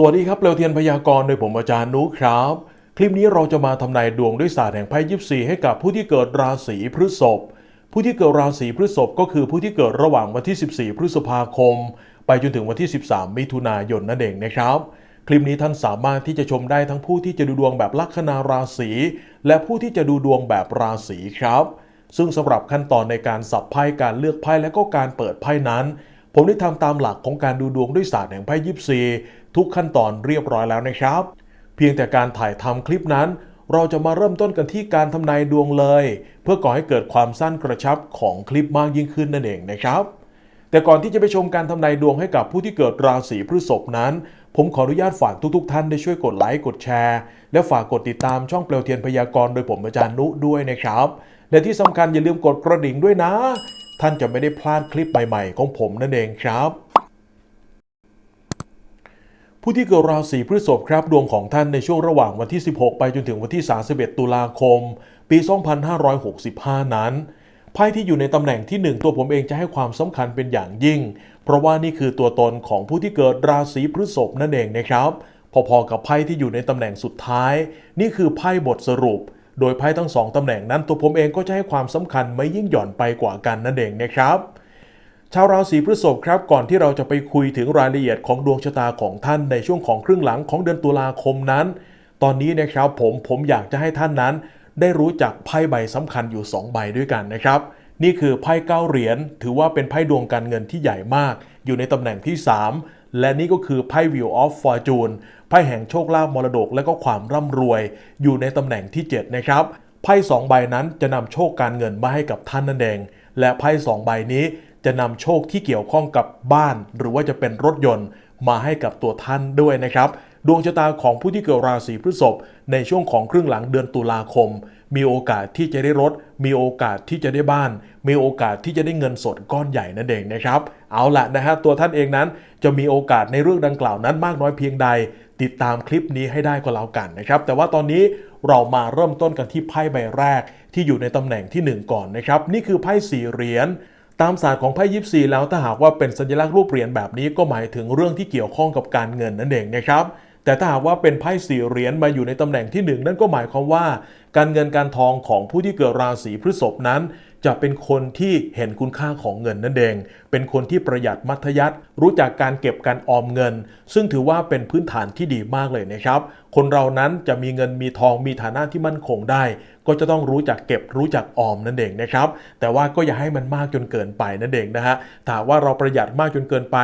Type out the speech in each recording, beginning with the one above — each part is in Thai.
สวัสดีครับเปลวเทียนพยากรณ์โดยผมอาจารย์นุครับ คลิปนี้เราจะมาทำนายดวงด้วยศาสตร์แห่งไพ่ยิปซีให้กับผู้ที่เกิดราศีพฤษภ ผู้ที่เกิดราศีพฤษภก็คือผู้ที่เกิดระหว่างวันที่ 14 พฤษภาคม ไปจนถึงวันที่ 13 มิถุนายนนั่นเองนะครับ คลิปนี้ท่านสามารถที่จะชมได้ทั้งผู้ที่จะดูดวงแบบลัคนาราศีและผู้ที่จะดูดวงแบบราศีครับ ซึ่งสำหรับขั้นตอนในการสับไพ่การเลือกไพ่และก็การเปิดไพ่นั้นผมได้ทำตามหลักของการดูดวงด้วยศาสตร์แห่งไพ่ยิปซี ทุกขั้นตอนเรียบร้อยแล้วนะครับ เพียงแต่การถ่ายทำคลิปนั้น เราจะมาเริ่มต้นกันที่การทำนายดวงเลย เพื่อก่อให้เกิดความสั้นกระชับของคลิปมากยิ่งขึ้นนั่นเองนะครับ แต่ก่อนที่จะไปชมการทำนายดวงให้กับผู้ที่เกิดราศีพฤษภนั้น ผมขออนุญาตฝากทุก ๆ ท่านได้ช่วยกดไลค์กดแชร์ และฝากกดติดตามช่องเปลวเทียนพยากรณ์โดยผมอาจารย์นุด้วยนะครับ และที่สำคัญอย่าลืมกดกระดิ่งด้วยนะ ท่านจะไม่ได้พลาดคลิปใหม่ๆของผมนั่นเองครับ ผู้ที่เกิดราศีพฤษภครับดวงของท่านในช่วงระหว่างวันที่ 16 ไปจนถึงวันที่ 31 ตุลาคม ปี 2565 นั้นไพ่ที่อยู่ในตำแหน่งที่ 1 ตัวผมเองจะให้ความสำคัญเป็นอย่างยิ่ง เพราะว่านี่คือตัวตนของผู้ที่เกิดราศีพฤษภนั่นเองนะครับ พอๆกับไพ่ที่อยู่ในตำแหน่งสุดท้าย นี่คือไพ่บทสรุป โดยไพ่ทั้งสองตำแหน่งนั้นตัวผมเองก็จะให้ความสำคัญไม่ยิ่งหย่อนไปกว่ากันนั่นเองนะครับ ชาวราศีพฤษภครับก่อนที่เราจะไปคุยถึงรายละเอียดของดวงชะตาของท่านในช่วงของครึ่งหลังของเดือนตุลาคมนั้น ตอนนี้นะครับผมผมอยากจะให้ท่านนั้น ได้รู้จักไพ่ใบสำคัญอยู่ 2 ใบด้วยกันนะครับ นี่คือไพ่เก้าเหรียญถือว่าเป็นไพ่ดวงการเงินที่ใหญ่มาก อยู่ในตำแหน่งที่ 3 และนี่ก็คือไพ่ Wheel of Fortune ไพ่แห่งโชคลาภมรดกและก็ความร่ำรวย อยู่ในตำแหน่งที่ 7 นะครับไพ่สองใบนั้นจะนำโชคการเงินมาให้กับท่านนั่นเองและไพ่สองใบนี้ จะนำโชคที่เกี่ยวข้องกับบ้าน หรือว่าจะเป็นรถยนต์มาให้กับตัวท่านด้วยนะครับ ดวงชะตาของผู้ที่เกิดราศีพฤษภในช่วงของครึ่งหลังเดือนตุลาคม มีโอกาสที่จะได้รถ มีโอกาสที่จะได้บ้าน มีโอกาสที่จะได้เงินสดก้อนใหญ่นั่นเองนะครับ เอาละนะฮะตัวท่านเองนั้นจะมีโอกาสในเรื่องดังกล่าวนั้นมากน้อยเพียงใด ติดตามคลิปนี้ให้ได้ก็แล้วกันนะครับ แต่ว่าตอนนี้เรามาเริ่มต้นกันที่ไพ่ใบแรกที่อยู่ในตำแหน่งที่ 1 ก่อนนะครับ นี่คือไพ่สี่เหรียญ ตามศาสตร์ของไพ่ยิปซีแล้วถ้าหากว่าเป็นสัญลักษณ์รูปเหรียญแบบนี้ก็หมายถึงเรื่องที่เกี่ยวข้องกับการเงินนั่นเองนะครับแต่ถ้าหากว่าเป็นไพ่สี่เหรียญมาอยู่ในตำแหน่งที่หนึ่งนั่นก็หมายความว่า การเงินการทองของผู้ที่เกิดราศีพฤษภนั้น จะเป็นคนที่เห็นคุณค่าของเงินนั่นเอง เป็นคนที่ประหยัดมัธยัติรู้จักการเก็บการออมเงิน ซึ่งถือว่าเป็นพื้นฐานที่ดีมากเลยนะครับ คนเรานั้นจะมีเงินมีทองมีฐานะที่มั่นคงได้ ก็จะต้องรู้จักเก็บรู้จักออมนั่นเองนะครับ แต่ว่าก็อย่าให้มันมากจนเกินไปนั่นเองนะฮะถ้าว่าเราประหยัดมากจนเกินไป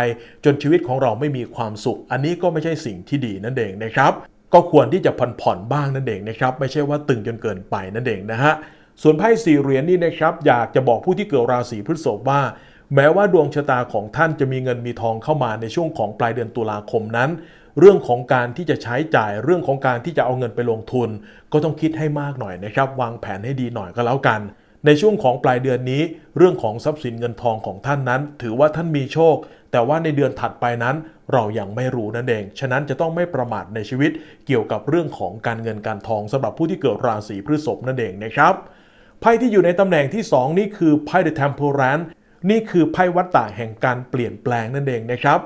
จนชีวิตของเราไม่มีความสุข อันนี้ก็ไม่ใช่สิ่งที่ดีนั่นเองนะครับก็ควรที่จะผ่อนผ่อนบ้างนั่นเองนะครับ ไม่ใช่ว่าตึงจนเกินไปนั่นเองนะฮะ ส่วนไพ่สี่เหรียญนี่นะครับอยากจะบอกผู้ที่เกิดราศีพฤษภว่า แม้ว่าดวงชะตาของท่านจะมีเงินมีทองเข้ามาในช่วงของปลายเดือนตุลาคมนั้น เรื่องของการที่จะใช้จ่ายเรื่องของการที่จะเอาเงินไปลงทุน ก็ต้องคิดให้มากหน่อยนะครับ วางแผนให้ดีหน่อยก็แล้วกัน ในช่วงของปลายเดือนนี้ เรื่องของทรัพย์สินเงินทองของท่านนั้น ถือว่าท่านมีโชค แต่ว่าในเดือนถัดไปนั้น เรายัางไม่รู้นั่นเอง ฉะนั้นจะต้องไม่ประมาทในชีวิต เกี่ยวกับเรื่องของการเงินการทองสำหรับผู้ที่เกิดราศีพฤษภนั่นเองนะครับ ไพ่ที่อยู่ในตำแหน่งที่ 2 นี่คือไพ่ The Temperance นี่คือไพ่วัฏฏะแห่งการเปลี่ยนแปลงนั่นเองนะครับ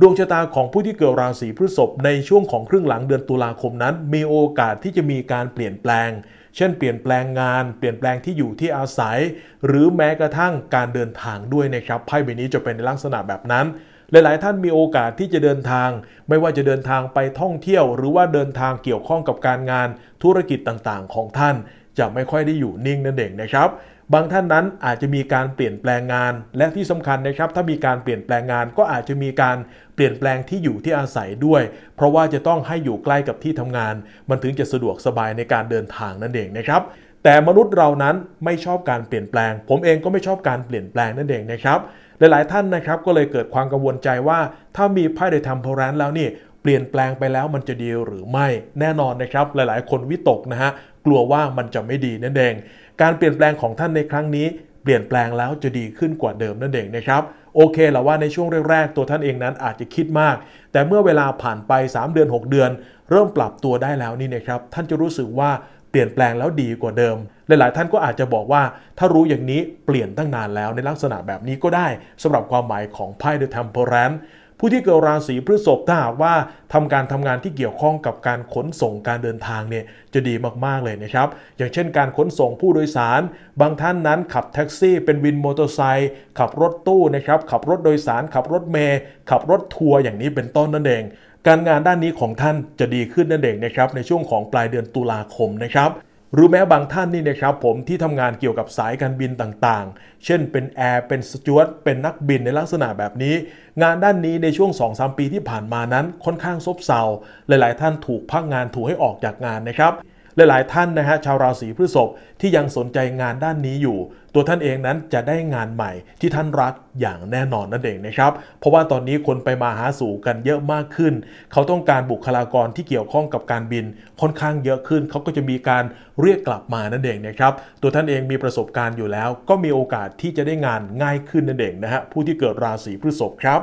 ดวงชะตาของผู้ที่เกิดราศีพฤษภในช่วงของครึ่งหลังเดือนตุลาคมนั้น มีโอกาสที่จะมีการเปลี่ยนแปลง เช่น เปลี่ยนแปลงงาน เปลี่ยนแปลงที่อยู่ที่อาศัย หรือแม้กระทั่งการเดินทางด้วยนะครับไพ่ใบนี้จะเป็นในลักษณะแบบนั้นหลาย ๆ ท่านมีโอกาสที่จะเดินทาง ไม่ว่าจะเดินทางไปท่องเที่ยว หรือว่าเดินทางเกี่ยวข้องกับการงานธุรกิจต่าง ๆ ของท่าน จะไม่ค่อยได้อยู่นิ่งนั่นเองนะครับบางท่านนั้นอาจจะมีการเปลี่ยนแปลงงาน และที่สำคัญนะครับ ถ้ามีการเปลี่ยนแปลงงานก็อาจจะมีการเปลี่ยนแปลงที่อยู่ที่อาศัยด้วย เพราะว่าจะต้องให้อยู่ใกล้กับที่ทำงาน มันถึงจะสะดวกสบายในการเดินทางนั่นเองนะครับ แต่มนุษย์เรานั้นไม่ชอบการเปลี่ยนแปลง ผมเองก็ไม่ชอบการเปลี่ยนแปลงนั่นเองนะครับหลายๆท่านนะครับก็เลยเกิดความกังวลใจว่า ถ้ามีไพ่เดทัมพอรันแล้วนี่เปลี่ยนแปลงไปแล้วมันจะดีหรือไม่แน่นอนนะครับ หลายๆ คนวิตกนะฮะ กลัวว่ามันจะไม่ดีนั่นเอง การเปลี่ยนแปลงของท่านในครั้งนี้ เปลี่ยนแปลงแล้วจะดีขึ้นกว่าเดิมนั่นเองนะครับโอเคแหละว่าในช่วงแรกๆ ตัวท่านเองนั้นอาจจะคิดมาก แต่เมื่อเวลาผ่านไป 3 เดือน 6 เดือน เริ่มปรับตัวได้แล้วนี่นะครับท่านจะรู้สึกว่าเปลี่ยนแปลงแล้วดีกว่าเดิม หลายๆ ท่านก็อาจจะบอกว่า ถ้ารู้อย่างนี้เปลี่ยนตั้งนานแล้วในลักษณะแบบนี้ก็ได้สำหรับความหมายของไพ่ The Temperance ผู้ที่เกิดราศีพฤษภถ้าหากว่าทำการทำงานที่เกี่ยวข้องกับการขนส่งการเดินทางเนี่ยจะดีมากๆเลยนะครับ อย่างเช่นการขนส่งผู้โดยสาร บางท่านนั้นขับแท็กซี่ เป็นวินมอเตอร์ไซค์ขับรถตู้นะครับขับรถโดยสาร ขับรถเมย์ขับรถทัวร์อย่างนี้เป็นต้นนั่นเองการงานด้านนี้ของท่านจะดีขึ้นนั่นเองนะครับในช่วงของปลายเดือนตุลาคมนะครับ รือแม้บางท่านนี่นะครับผมที่ทำงานเกี่ยวกับสายการบินต่างๆ เช่นเป็นแอร์เป็นสจวตเป็นนักบินในลักษณะแบบนี้ งานด้านนี้ในช่วง 2-3 ปีที่ผ่านมานั้นค่อนข้างซบเซาหลายๆ ท่านถูกพักงานถูกให้ออกจากงานนะครับ หลายๆท่านนะฮะชาวราศีพฤษภที่ยังสนใจงานด้านนี้อยู่ ตัวท่านเองนั้นจะได้งานใหม่ที่ท่านรักอย่างแน่นอนนั่นเองนะครับ เพราะว่าตอนนี้คนไปมาหาสู่กันเยอะมากขึ้น เขาต้องการบุคลากรที่เกี่ยวข้องกับการบินค่อนข้างเยอะขึ้น เขาก็จะมีการเรียกกลับมานั่นเองนะครับ ตัวท่านเองมีประสบการณ์อยู่แล้ว ก็มีโอกาสที่จะได้งานง่ายขึ้นนั่นเองนะฮะผู้ที่เกิดราศีพฤษภครับ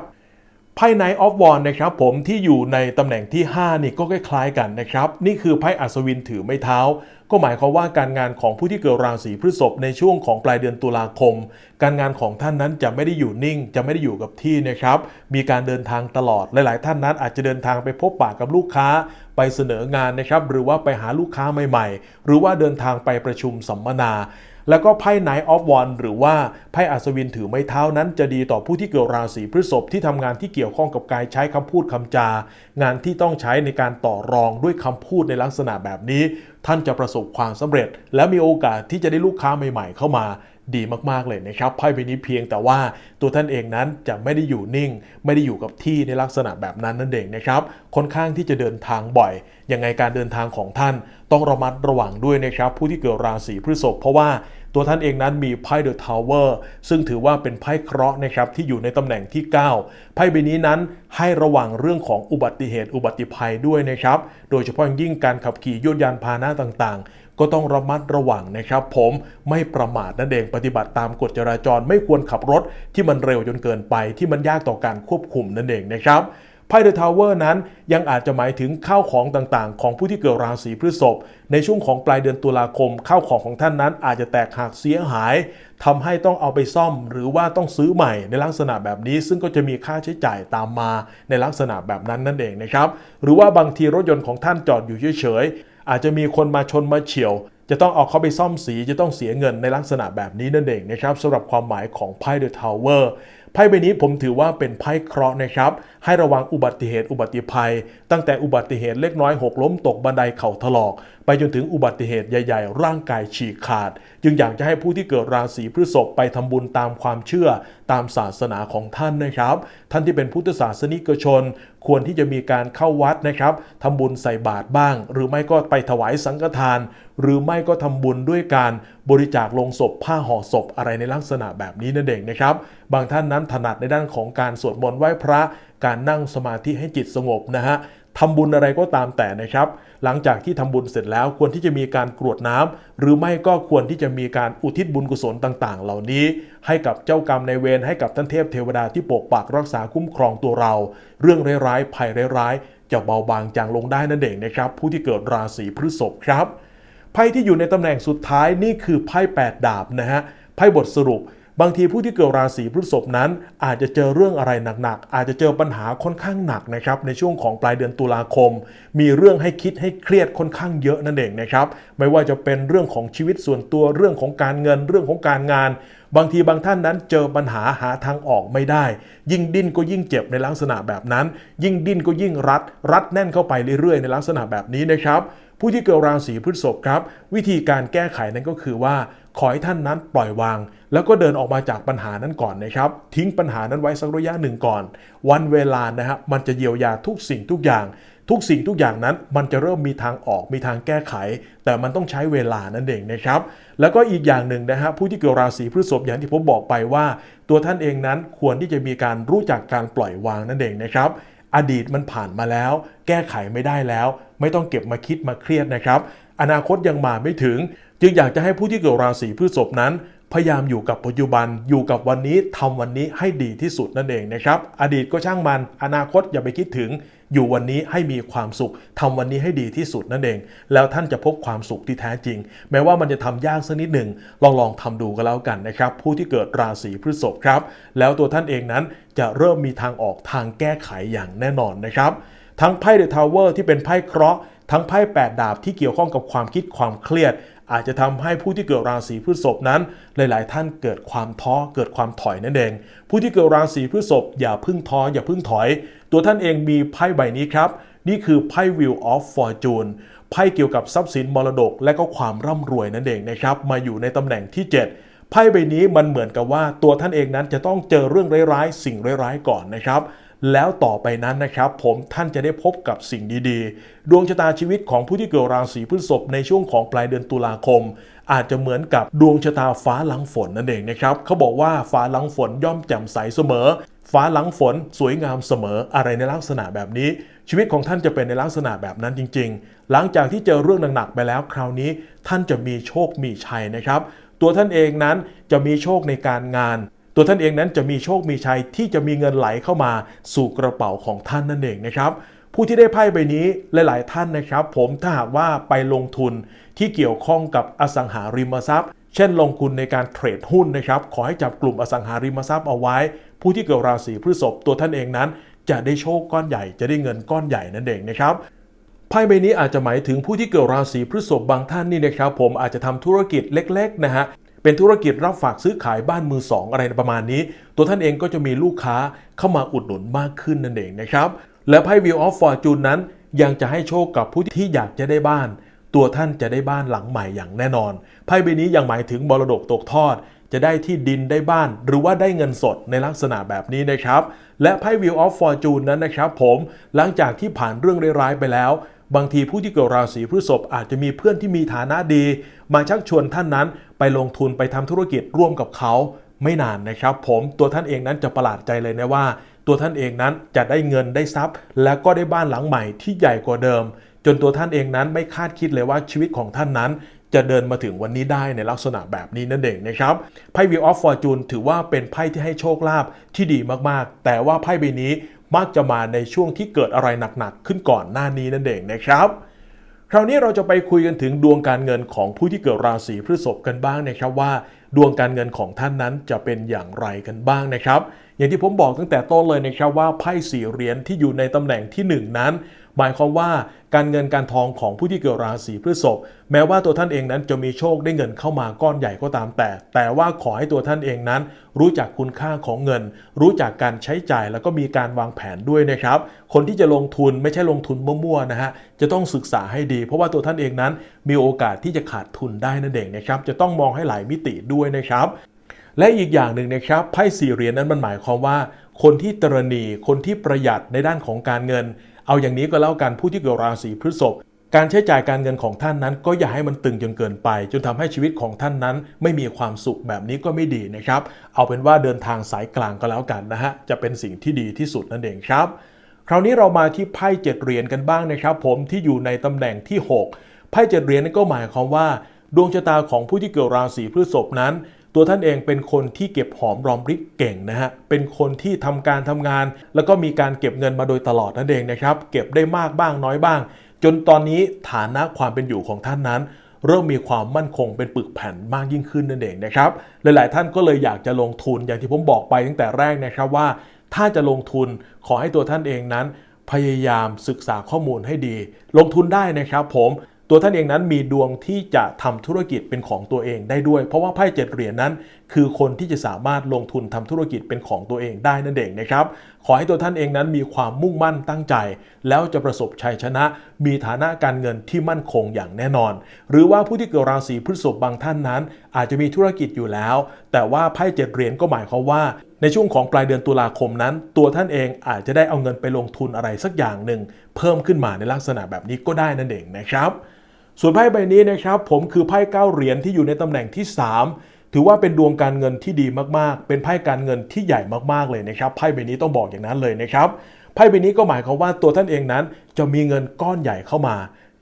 ไพ่ไนออฟวอนนะครับผมที่อยู่ในตำแหน่งที่ 5 นี่ก็คล้ายๆกันนะครับ นี่คือไพ่อัศวินถือไม้เท้า ก็หมายความว่าการงานของผู้ที่เกิดราศีพฤษภในช่วงของปลายเดือนตุลาคม การงานของท่านนั้นจะไม่ได้อยู่นิ่ง จะไม่ได้อยู่กับที่นะครับ มีการเดินทางตลอดหลาย ๆ ท่านนั้นอาจจะเดินทางไปพบปะกับลูกค้า ไปเสนองานนะครับหรือว่าไปหาลูกค้าใหม่ ๆ หรือว่าเดินทางไปประชุมสัมมนา แล้วก็ไพ่ Knight of w a n d หรือว่าไพ่อัศวินถือไม้เท้านั้นจะดีต่อผู้ที่เกิดราศีพฤษภที่ทำงานที่เกี่ยวข้องกับการใช้คำพูดคำจา งานที่ต้องใช้ในการต่อรองด้วยคำพูดในลักษณะแบบนี้ ท่านจะประสบความสำเร็จ และมีโอกาสที่จะได้ลูกค้าใหม่ ๆ เข้ามา ดีมากๆเลยนะครับไพ่ใบนี้เพียงแต่ว่าตัวท่านเองนั้นจะไม่ได้อยู่นิ่ง ไม่ได้อยู่กับที่ในลักษณะแบบนั้นนั่นเองนะครับค่อนข้างที่จะเดินทางบ่อยยังไงการเดินทางของท่านต้องระมัดระวังด้วยนะครับผู้ที่เกิดราศีพฤษภเพราะว่าตัวท่านเองนั้นมีไพ่เดอะทาวเวอร์ซึ่งถือว่าเป็นไพ่เคราะห์นะครับที่อยู่ในตำแหน่งที่ 9 ไพ่ใบนี้นั้นให้ระวังเรื่องของอุบัติเหตุอุบัติภัยด้วยนะครับ โดยเฉพาะยิ่งการขับขี่ยวดยานพาหนะต่างๆ ก็ต้องระมัดระวังนะครับผมไม่ประมาทนั่นเองปฏิบัติตามกฎจราจรไม่ควรขับรถที่มันเร็วจนเกินไป ที่มันยากต่อการควบคุมนั่นเองนะครับไพ่เดอะทาวเวอร์นั้นยังอาจจะหมายถึงข้าวของต่างๆ ของผู้ที่เกิดราศีพฤษภในช่วงของปลายเดือนตุลาคมข้าวของของท่านนั้นอาจจะแตกหักเสียหายทำให้ต้องเอาไปซ่อม หรือว่าต้องซื้อใหม่ในลักษณะแบบนี้ ซึ่งก็จะมีค่าใช้จ่ายตามมาในลักษณะแบบนั้นนั่นเองนะครับหรือว่าบางทีรถยนต์ของท่านจอดอยู่เฉยๆ อาจจะมีคนมาชนมาเฉียว จะต้องเอาเขาไปซ่อมสีจะต้องเสียเงินในลักษณะแบบนี้นั่นเองนะครับสำหรับความหมายของไพ่เดอะทาวเวอร์ไพ่ใบนี้ผมถือว่าเป็นไพ่เคราะห์นะครับ ให้ระวังอุบัติเหตุอุบัติภัย ตั้งแต่อุบัติเหตุเล็กน้อยหกล้มตกบันไดเข่าถลอกไปจนถึงอุบัติเหตุใหญ่ ๆ ร่างกายฉีกขาด จึงอยากจะให้ผู้ที่เกิดราศีพฤษภไปทำบุญตามความเชื่อตามศาสนาของท่านนะครับ ท่านที่เป็นพุทธศาสนิกชน ควรที่จะมีการเข้าวัดนะครับทำบุญใส่บาตรบ้าง หรือไม่ก็ไปถวายสังฆทาน หรือไม่ก็ทำบุญด้วยการบริจาคลงศพผ้าห่อศพอะไรในลักษณะแบบนี้นั่นเองนะครับ บางท่านนั้นถนัดในด้านของการสวดมนต์ไหว้พระการนั่งสมาธิให้จิตสงบนะฮะ ทำบุญอะไรก็ตามแต่นะครับ หลังจากที่ทำบุญเสร็จแล้วควรที่จะมีการกรวดน้ำหรือไม่ก็ควรที่จะมีการอุทิศบุญกุศลต่าง ๆ เหล่านี้ ให้กับเจ้ากรรมในเวรให้กับท่านเทพเทวดาที่ปกปักรักษาคุ้มครองตัวเรา เรื่องร้ายๆภัยร้ายๆจะเบาบางจางลงได้นั่นเองนะครับ ผู้ที่เกิดราศีพฤษภครับไพ่ที่อยู่ในตำแหน่งสุดท้ายนี่คือไพ่8ดาบนะฮะไพ่บทสรุป บางทีผู้ที่เกิดราศีพฤษภนั้น อาจจะเจอเรื่องอะไรหนักๆ อาจจะเจอปัญหาค่อนข้างหนักนะครับในช่วงของปลายเดือนตุลาคม มีเรื่องให้คิดให้เครียดค่อนข้างเยอะนั่นเองนะครับไม่ว่าจะเป็นเรื่องของชีวิตส่วนตัวเรื่องของการเงินเรื่องของการงาน บางทีบางท่านนั้นเจอปัญหาหาทางออกไม่ได้ ยิ่งดิ้นก็ยิ่งเจ็บในลักษณะแบบนั้น ยิ่งดิ้นก็ยิ่งรัด รัดแน่นเข้าไปเรื่อยๆ ในลักษณะแบบนี้นะครับผู้ที่เกิดราศีพฤษภครับ วิธีการแก้ไขนั้นก็คือว่า ขอให้ท่านนั้นปล่อยวาง แล้วก็เดินออกมาจากปัญหานั้นก่อนนะครับ ทิ้งปัญหานั้นไว้สักระยะหนึ่งก่อน วันเวลานะฮะมันจะเยียวยาทุกสิ่งทุกอย่าง ทุกสิ่งทุกอย่างนั้น มันจะเริ่มมีทางออกมีทางแก้ไข แต่มันต้องใช้เวลานั่นเองนะครับ แล้วก็อีกอย่างหนึ่งนะฮะผู้ที่เกิดราศีพฤษภอย่างที่ผมบอกไปว่า ตัวท่านเองนั้นควรที่จะมีการรู้จักการปล่อยวางนั่นเองนะครับอดีตมันผ่านมาแล้ว แก้ไขไม่ได้แล้ว ไม่ต้องเก็บมาคิดมาเครียดนะครับ อนาคตยังมาไม่ถึง จึงอยากจะให้ผู้ที่เกิดราศีพฤษภนั้น พยายามอยู่กับปัจจุบันอยู่กับวันนี้ทำวันนี้ให้ดีที่สุดนั่นเองนะครับ อดีตก็ช่างมัน อนาคตอย่าไปคิดถึง อยู่วันนี้ให้มีความสุขทำวันนี้ให้ดีที่สุดนั่นเอง แล้วท่านจะพบความสุขที่แท้จริง แม้ว่ามันจะทำยากสักนิดหนึ่งลองลองทำดูกันแล้วกันนะครับ ผู้ที่เกิดราศีพฤษภครับ แล้วตัวท่านเองนั้นจะเริ่มมีทางออกทางแก้ไขอย่างแน่นอนนะครับ ทั้งไพ่เดอะทาวเวอร์ที่เป็นไพ่เคราะห์ทั้งไพ่แปดดาบที่เกี่ยวข้องกับความคิดความเครียด อาจจะทำให้ผู้ที่เกิดราศีพฤษภนั้น หลาย ๆ ท่านเกิดความท้อเกิดความถอยนั่นเอง ผู้ที่เกิดราศีพฤษภอย่าพึ่งท้ออย่าพึ่งถอย ตัวท่านเองมีไพ่ใบนี้ครับ นี่คือไพ่ Wheel of Fortune ไพ่เกี่ยวกับทรัพย์สินมรดก และก็ความร่ำรวยนั่นเองนะครับมาอยู่ในตำแหน่งที่ 7ไพ่ใบนี้มันเหมือนกับว่าตัวท่านเองนั้นจะต้องเจอเรื่องร้ายๆ สิ่งร้ายๆก่อนนะครับ แล้วต่อไปนั้นนะครับ ผมท่านจะได้พบกับสิ่งดีๆ ดวงชะตาชีวิตของผู้ที่เกิดราศีพฤษภในช่วงของปลายเดือนตุลาคม อาจจะเหมือนกับดวงชะตาฟ้าหลังฝนนั่นเองนะครับเขาบอกว่าฟ้าหลังฝนย่อมแจ่มใสเสมอ ฟ้าหลังฝนสวยงามเสมออะไรในลักษณะแบบนี้ ชีวิตของท่านจะเป็นในลักษณะแบบนั้นจริง ๆ หลังจากที่เจอเรื่องหนักๆไปแล้วคราวนี้ ท่านจะมีโชคมีชัยนะครับ ตัวท่านเองนั้นจะมีโชคในการงาน ตัวท่านเองนั้นจะมีโชคมีชัยที่จะมีเงินไหลเข้ามาสู่กระเป๋าของท่านนั่นเองนะครับ ผู้ที่ได้ไพ่ใบนี้หลาย ๆ ท่านนะครับ ผมถ้าหากว่าไปลงทุนที่เกี่ยวข้องกับอสังหาริมทรัพย์ เช่นลงทุนในการเทรดหุ้นนะครับ ขอให้จับกลุ่มอสังหาริมทรัพย์เอาไว้ ผู้ที่เกิดราศีพฤษภตัวท่านเองนั้น จะได้โชคก้อนใหญ่จะได้เงินก้อนใหญ่นั่นเองนะครับไพ่ใบนี้อาจจะหมายถึงผู้ที่เกิดราศีพฤษภบางท่านนี่นะครับผมอาจจะทำธุรกิจเล็กๆนะฮะ เป็นธุรกิจรับฝากซื้อขายบ้านมือสองอะไรประมาณนี้ ตัวท่านเองก็จะมีลูกค้าเข้ามาอุดหนุนมากขึ้นนั่นเองนะครับ และไพ่ Wheel of Fortune นั้น ยังจะให้โชคกับผู้ที่อยากจะได้บ้าน ตัวท่านจะได้บ้านหลังใหม่อย่างแน่นอนไพ่ใบนี้ยังหมายถึงมรดกตกทอด จะได้ที่ดินได้บ้าน หรือว่าได้เงินสดในลักษณะแบบนี้นะครับ และไพ่ Wheel of Fortune นั้นนะครับ ผมหลังจากที่ผ่านเรื่องร้ายๆไปแล้ว บางทีผู้ที่เกิดราศีพฤษภอาจจะมีเพื่อนที่มีฐานะดี มาชักชวนท่านนั้น ไปลงทุนไปทำธุรกิจร่วมกับเขาไม่นานนะครับ ผมตัวท่านเองนั้นจะประหลาดใจเลยนะว่า ตัวท่านเองนั้นจะได้เงินได้ทรัพย์ และก็ได้บ้านหลังใหม่ที่ใหญ่กว่าเดิม จนตัวท่านเองนั้นไม่คาดคิดเลยว่าชีวิตของท่านนั้นจะเดินมาถึงวันนี้ได้ในลักษณะแบบนี้นั่นเองนะครับไพ่ Wheel of Fortune ถือว่าเป็นไพ่ที่ให้โชคลาภที่ดีมากๆ แต่ว่าไพ่ใบนี้ มักจะมาในช่วงที่เกิดอะไรหนักๆขึ้นก่อนหน้านี้นั่นเองนะครับ คราวนี้เราจะไปคุยกันถึงดวงการเงินของผู้ที่เกิดราศีพฤษภกันบ้างนะครับว่า ดวงการเงินของท่านนั้นจะเป็นอย่างไรกันบ้างนะครับ อย่างที่ผมบอกตั้งแต่ต้นเลยนะครับว่าไพ่สี่เหรียญที่อยู่ในตำแหน่งที่ 1 นั้น หมายความว่าการเงินการทองของผู้ที่เกิดราศีพฤษภแม้ว่าตัวท่านเองนั้นจะมีโชคได้เงินเข้ามาก้อนใหญ่ก็ตามแต่ แต่ว่าขอให้ตัวท่านเองนั้น รู้จักคุณค่าของเงิน รู้จักการใช้จ่ายแล้วก็มีการวางแผนด้วยนะครับ คนที่จะลงทุนไม่ใช่ลงทุนมั่วๆนะฮะจะต้องศึกษาให้ดี เพราะว่าตัวท่านเองนั้นมีโอกาสที่จะขาดทุนได้นั่นเองนะครับจะต้องมองให้หลายมิติด้วยนะครับ และอีกอย่างหนึ่งนะครับไพ่สี่เหรียญนั้นมันหมายความว่า คนที่ตรณีคนที่ประหยัดในด้านของการเงิน เอาอย่างนี้ก็แล้วกันผู้ที่เกิดราศีพฤษภการใช้จ่ายการเงินของท่านนั้น ก็อย่าให้มันตึงจนเกินไป จนทำให้ชีวิตของท่านนั้น ไม่มีความสุขแบบนี้ก็ไม่ดีนะครับ เอาเป็นว่าเดินทางสายกลางก็แล้วกันนะฮะจะเป็นสิ่งที่ดีที่สุดนั่นเองครับ คราวนี้เรามาที่ไพ่เจ็ดเหรียญกันบ้างนะครับผมที่อยู่ในตำแหน่งที่ 6ไพ่เจ็ดเหรียญนั่นก็หมายความว่า ดวงชะตาของผู้ที่เกิดราศีพฤษภนั้น ตัวท่านเองเป็นคนที่เก็บหอมรอมริบเก่งนะฮะ เป็นคนที่ทำการทำงาน แล้วก็มีการเก็บเงินมาโดยตลอดนั่นเองนะครับ เก็บได้มากบ้างน้อยบ้าง จนตอนนี้ฐานะความเป็นอยู่ของท่านนั้น เริ่มมีความมั่นคงเป็นปึกแผ่นมากยิ่งขึ้นนั่นเองนะครับ หลาย ๆ ท่านก็เลยอยากจะลงทุนอย่างที่ผมบอกไปตั้งแต่แรกนะครับว่า ถ้าจะลงทุนขอให้ตัวท่านเองนั้น พยายามศึกษาข้อมูลให้ดี ลงทุนได้นะครับผม ตัวท่านเองนั้นมีดวงที่จะทำธุรกิจเป็นของตัวเองได้ด้วย เพราะว่าไพ่เจ็ดเหรียญนั้น คือคนที่จะสามารถลงทุนทำธุรกิจเป็นของตัวเองได้นั่นเองนะครับขอให้ตัวท่านเองนั้นมีความมุ่งมั่นตั้งใจ แล้วจะประสบชัยชนะ มีฐานะการเงินที่มั่นคงอย่างแน่นอน หรือว่าผู้ที่เกิดราศีพฤษภบางท่านนั้น อาจจะมีธุรกิจอยู่แล้ว แต่ว่าไพ่เจ็ดเหรียญก็หมายความว่าในช่วงของปลายเดือนตุลาคมนั้น ตัวท่านเองอาจจะได้เอาเงินไปลงทุนอะไรสักอย่างหนึ่งเพิ่มขึ้นมาในลักษณะแบบนี้ก็ได้นั่นเองนะครับ ส่วนไพ่ใบนี้นะครับผมคือไพ่เก้าเหรียญที่อยู่ในตำแหน่งที่ 3 ถือว่าเป็นดวงการเงินที่ดีมากๆ เป็นไพ่การเงินที่ใหญ่มากๆเลยนะครับไพ่ใบนี้ต้องบอกอย่างนั้นเลยนะครับไพ่ใบนี้ก็หมายความว่าตัวท่านเองนั้น จะมีเงินก้อนใหญ่เข้ามา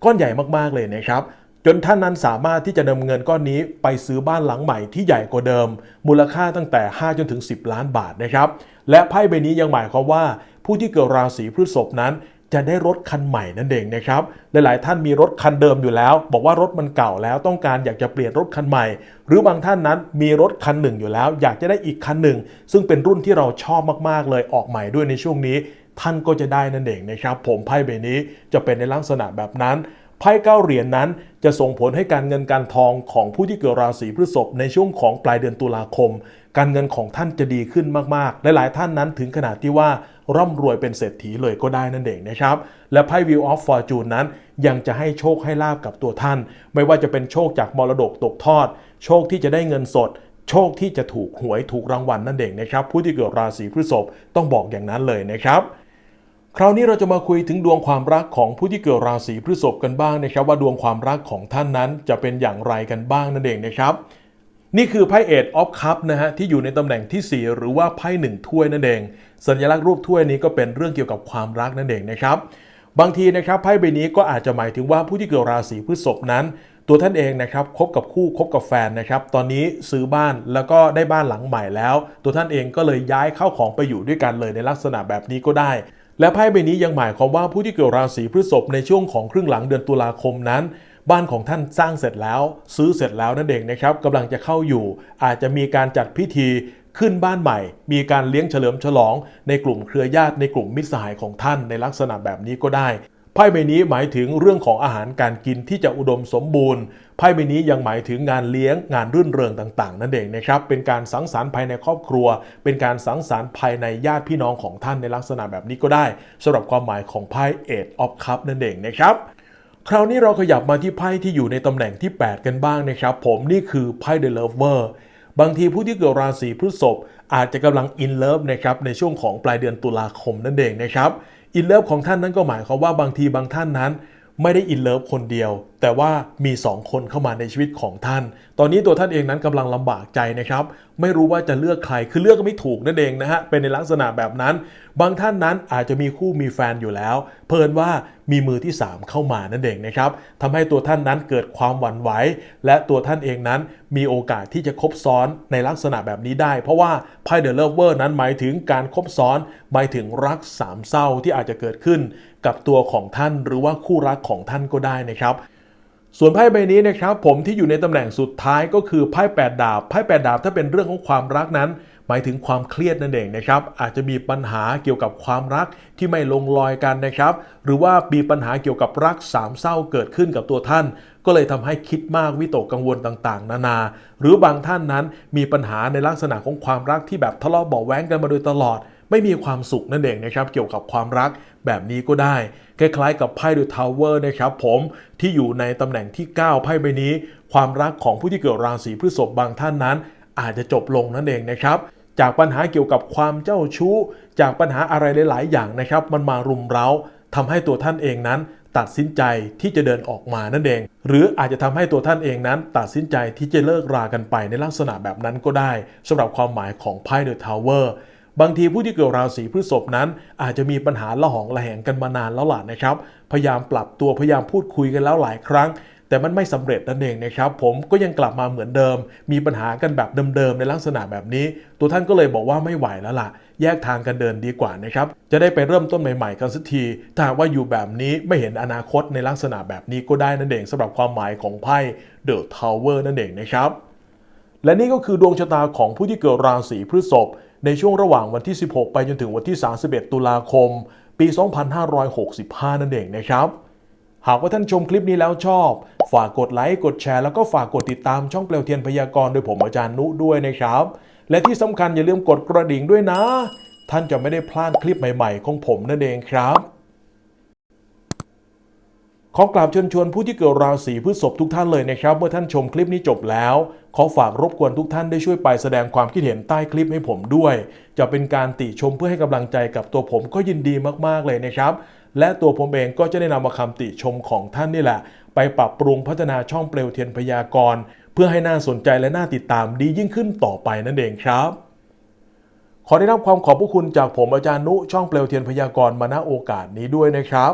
ก้อนใหญ่มากๆเลยนะครับจนท่านนั้นสามารถที่จะนำเงินก้อนนี้ไปซื้อบ้านหลังใหม่ที่ใหญ่กว่าเดิม มูลค่าตั้งแต่ 5 จนถึง 10 ล้านบาทนะครับ และไพ่ใบนี้ยังหมายความว่า ผู้ที่เกิดราศีพฤษภนั้น จะได้รถคันใหม่นั่นเองนะครับหลายๆ ท่านมีรถคันเดิมอยู่แล้ว บอกว่ารถมันเก่าแล้วต้องการอยากจะเปลี่ยนรถคันใหม่ หรือบางท่านนั้นมีรถคันหนึ่งอยู่แล้ว อยากจะได้อีกคันหนึ่ง ซึ่งเป็นรุ่นที่เราชอบมากๆเลยออกใหม่ด้วยในช่วงนี้ ท่านก็จะได้นั่นเองนะครับ ผมไพ่ใบนี้จะเป็นในลักษณะแบบนั้นไพ่เก้าเหรียญนนั้นจะส่งผลให้การเงินการทองของผู้ที่เกิดราศีพฤษภในช่วงของปลายเดือนตุลาคม การเงินของท่านจะดีขึ้นมากๆ หลายๆท่านนั้นถึงขนาดที่ว่าร่ำรวยเป็นเศรษฐีเลยก็ได้นั่นเองนะครับ และไพ่ Wheel of Fortune นั้น ยังจะให้โชคให้ลาบกับตัวท่าน ไม่ว่าจะเป็นโชคจากมรดกตกทอด โชคที่จะได้เงินสด โชคที่จะถูกหวยถูกรางวัลนั่นเองนะครับ ผู้ที่เกิดราศีพฤษภต้องบอกอย่างนั้นเลยนะครับคราวนี้เราจะมาคุยถึงดวงความรักของผู้ที่เกิดราศีพฤษภกันบ้างนะครับ ว่าดวงความรักของท่านนั้นจะเป็นอย่างไรกันบ้างนั่นเองนะครับ นี่คือไพ่เอ e ออฟคัพนะฮะที่อยู่ในตำแหน่งทีสี่ 4 หรือว่าไพ่หนึ่งถ้วยนั่นเอง สัญลักษณ์รูปถ้วยนี้ก็เป็นเรื่องเกี่ยวกับความรักนั่นเองนะครับบางทีนะครับไพ่ใบนี้ก็อาจจะหมายถึงว่าผู้ที่เกิดราศีพฤษภนั้น ตัวท่านเองนะครับคบกับคู่คบกับแฟนนะครับตอนนี้ซื้อบ้านแล้วก็ได้บ้านหลังใหม่แล้ว ตัวท่านเองก็เลยย้ายเข้าของไปอยู่ด้วยกันเลยในลักษณะแบบนี้ก็ได้ และไพ่ใบนี้ยังหมายความว่าผู้ที่เกิดราศีพฤษภในช่วงของครึ่งหลังเดือนตุลาคมนั้น บ้านของท่านสร้างเสร็จแล้ว ซื้อเสร็จแล้วนั่นเองนะครับกำลังจะเข้าอยู่ อาจจะมีการจัดพิธีขึ้นบ้านใหม่ มีการเลี้ยงเฉลิมฉลอง ในกลุ่มเครือญาติในกลุ่มมิตรสหายของท่านในลักษณะแบบนี้ก็ได้ไพ่ใบนี้หมายถึงเรื่องของอาหารการกินที่จะอุดมสมบูรณ์ไพ่ใบนี้ยังหมายถึงงานเลี้ยงงานรื่นเริงต่างๆ นั่นเองนะครับเป็นการสังสรรค์ภายในครอบครัว เป็นการสังสรรค์ภายในญาติพี่น้องของท่านในลักษณะแบบนี้ก็ได้สำหรับความหมายของไพ่เอ e ออฟคัพนั่นเองนะครับ คราวนี้เราขยับมาที่ไพ่ที่อยู่ในตำแหน่งที่ 8 กันบ้างนะครับ ผมนี่คือไพ่เดลเวอร์บางทีผู้ที่เกิดราศีพฤษภอาจจะกำลังอินเลิฟนะครับในช่วงของปลายเดือนตุลาคมนั่นเองนะครับอินเลิฟของท่านนั้นก็หมายความว่าบางทีบางท่านนั้น ไม่ได้อินเลิฟคนเดียว แต่ว่ามี 2 คนเข้ามาในชีวิตของท่าน ตอนนี้ตัวท่านเองนั้นกำลังลำบากใจนะครับ ไม่รู้ว่าจะเลือกใครคือเลือกก็ไม่ถูกนั่นเองนะฮะเป็นในลักษณะแบบนั้น บางท่านนั้นอาจจะมีคู่มีแฟนอยู่แล้ว เพลินว่ามีมือที่ 3 เข้ามานั่นเองนะครับทำให้ตัวท่านนั้นเกิดความหวั่นไหวและตัวท่านเองนั้นมีโอกาสที่จะคบซ้อนในลักษณะแบบนี้ได้ เพราะว่าไพ่เดอะเลิฟเวอร์นั้นหมายถึงการคบซ้อนหมายถึงรักสามเศร้าที่อาจจะเกิดขึ้น กับตัวของท่านหรือว่าคู่รักของท่านก็ได้นะครับ ส่วนไพ่ใบนี้นะครับผมที่อยู่ในตำแหน่งสุดท้ายก็คือไพ่แปดดาบไพ่แปดดาบถ้าเป็นเรื่องของความรักนั้น หมายถึงความเครียดนั่นเองนะครับอาจจะมีปัญหาเกี่ยวกับความรักที่ไม่ลงรอยกันนะครับ หรือว่ามีปัญหาเกี่ยวกับรักสามเศร้าเกิดขึ้นกับตัวท่าน ก็เลยทำให้คิดมากวิตกกังวลต่างๆ นานา หรือบางท่านนั้นมีปัญหาในลักษณะของความรักที่แบบทะเลาะเบาะแว้งกันมาโดยตลอดไม่มีความสุขนั่นเองนะครับเกี่ยวกับความรัก แบบนี้ก็ได้ คล้ายๆกับไพ่ดูทาวเวอร์นะครับผมที่อยู่ในตำแหน่งที่ 9 ไพ่ใบนี้ ความรักของผู้ที่เกิดราศีพฤษภบางท่านนั้น อาจจะจบลงนั่นเองนะครับจากปัญหาเกี่ยวกับความเจ้าชู้ จากปัญหาอะไรหลาย ๆ อย่างนะครับ มันมารุมเร้าทำให้ตัวท่านเองนั้น ตัดสินใจที่จะเดินออกมานั่นเอง หรืออาจจะทำให้ตัวท่านเองนั้น ตัดสินใจที่จะเลิกรากันไปในลักษณะแบบนั้นก็ได้สำหรับความหมายของไพ่เดอะทาวเวอร์ บางทีผู้ที่เกิดราศีพฤษภนั้น อาจจะมีปัญหาละหองละแหงกันมานานแล้วล่ะนะครับ พยายามปรับตัวพยายามพูดคุยกันแล้วหลายครั้ง แต่มันไม่สำเร็จนั่นเองนะครับ ผมก็ยังกลับมาเหมือนเดิม มีปัญหากันแบบเดิมๆในลักษณะแบบนี้ ตัวท่านก็เลยบอกว่าไม่ไหวแล้วล่ะ แยกทางกันเดินดีกว่านะครับจะได้ไปเริ่มต้นใหม่ๆกันสักทีถ้าหากว่าอยู่แบบนี้ไม่เห็นอนาคตในลักษณะแบบนี้ก็ได้นั่นเองสำหรับความหมายของไพ่ The Tower นั่นเองนะครับและนี่ก็คือดวงชะตาของผู้ที่เกิดราศีพฤษภ ในช่วงระหว่างวันที่ 16 ไปจนถึงวันที่ 31 ตุลาคม ปี 2565 นั่นเองนะครับ หากว่าท่านชมคลิปนี้แล้วชอบ ฝากกดไลค์กดแชร์แล้วก็ฝากกดติดตามช่องเปลวเทียนพยากรณ์โดยผมอาจารย์นุด้วยนะครับ และที่สำคัญอย่าลืมกดกระดิ่งด้วยนะ ท่านจะไม่ได้พลาดคลิปใหม่ ๆ ของผมนั่นเองครับ ขอกราบเชิญชวนผู้ที่เกิดราศีพฤษภทุกท่านเลยนะครับ เมื่อท่านชมคลิปนี้จบแล้ว ขอฝากรบกวนทุกท่านได้ช่วยไปแสดงความคิดเห็นใต้คลิปให้ผมด้วย จะเป็นการติชมเพื่อให้กำลังใจกับตัวผมก็ยินดีมากๆเลยนะครับ และตัวผมเองก็จะได้นำมาคำติชมของท่านนี่แหละ ไปปรับปรุงพัฒนาช่องเปลวเทียนพยากรณ์เพื่อให้น่าสนใจและน่าติดตามดียิ่งขึ้นต่อไปนั่นเองครับ ขอได้รับความขอบพระคุณจากผมอาจารย์นุช่องเปลวเทียนพยากรณ์มาณโอกาสนี้ด้วยนะครับ